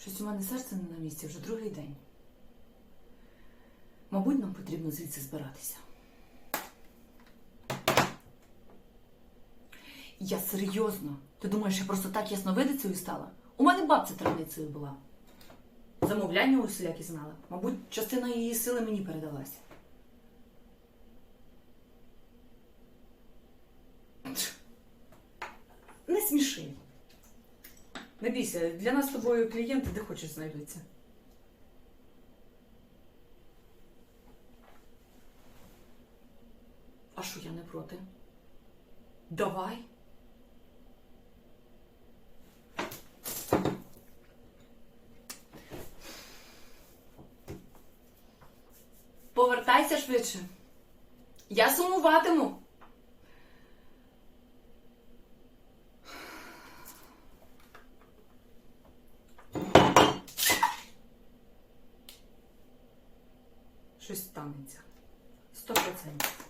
Щось у мене серце не на місці вже другий день. Мабуть, нам потрібно звідси збиратися. Я серйозно. Ти думаєш, я просто так ясновидицею стала? У мене бабця травницею була. Замовляння усілякі знала. Мабуть, частина її сили мені передалася. Не сміши. Не бійся, для нас з тобою клієнти де хочеш знайдуться. А що я не проти? Давай. Повертайся швидше. Я сумуватиму. Щось станеться. Сто процентів.